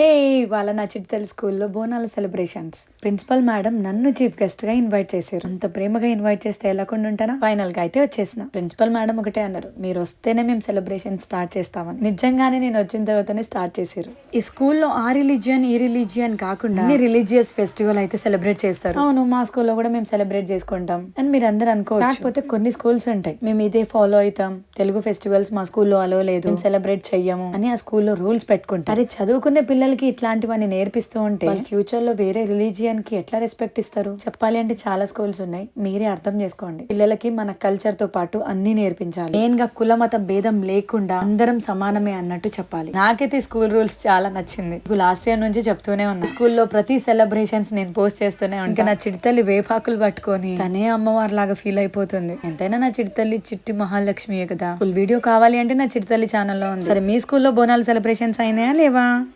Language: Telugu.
హే వాళ్ళ నా చిట్తల స్కూల్లో బోనాల సెలబ్రేషన్స్. ప్రిన్సిపల్ మేడం నన్ను చీఫ్ గెస్ట్గా ఇన్వైట్ చేశారు. అంత ప్రేమగా ఇన్వైట్ చేస్తే ఎలా ఉంటానా ఫైనల్గా అయితే వచ్చేసిన. ప్రిన్సిపల్ మేడం ఒకటే అన్నారు మీరు వస్తేనే మేము సెలబ్రేషన్ స్టార్ట్ చేస్తామని. నిజంగానే నేను వచ్చిన తర్వాతనే స్టార్ట్ చేశారు. ఈ స్కూల్లో ఆ రిలీజియన్ ఈ రిలీజియన్ కాకుండా రిలీజియస్ ఫెస్టివల్ అయితే సెలబ్రేట్ చేస్తారు. అవును మా స్కూల్లో కూడా మేము సెలబ్రేట్ చేసుకుంటాం. అని మీరు అందరు అనుకోవచ్చు. కాకపోతే కొన్ని స్కూల్స్ ఉంటాయి. మేము ఇదే ఫాలో అవుతాం. తెలుగు ఫెస్టివల్స్ మా స్కూల్లో అలో లేదు. సెలబ్రేట్ చెయ్యము అని ఆ స్కూల్లో రూల్స్ పెట్టుకుంటాం అరే చదువుకునే పిల్లలకి ఇట్లాంటివన్నీ నేర్పిస్తూ ఉంటే ఫ్యూచర్లో వేరే రిలీజియన్కి ఎట్లా రెస్పెక్ట్ ఇస్తారు? చెప్పాలి అంటే చాలా స్కూల్స్ ఉన్నాయి. మీరే అర్థం చేసుకోండి. పిల్లలకి మన కల్చర్తో పాటు అన్ని నేర్పించాలి. మెయిన్గా కుల మత భేదం లేకుండా అందరం సమానమే అన్నట్టు చెప్పాలి. నాకైతే స్కూల్ రూల్స్ చాలా నచ్చింది. లాస్ట్ ఇయర్ నుంచి చెప్తూనే ఉన్నా. స్కూల్లో ప్రతి సెలబ్రేషన్స్ నేను పోస్ట్ చేస్తూనే ఇంకా నా చిడితల్లి వేపాకులు పట్టుకొని తనే అమ్మవారి లాగా ఫీల్ అయిపోతుంది. ఎంతైనా నా చిడితల్లి చిట్టి మహాలక్ష్మియే కదా. ఫుల్ వీడియో కావాలి అంటే నా చిడితల్లి ఛానల్లో ఉంది. సరే మీ స్కూల్లో బోనాలు సెలబ్రేషన్స్ అయినాయా లేవా?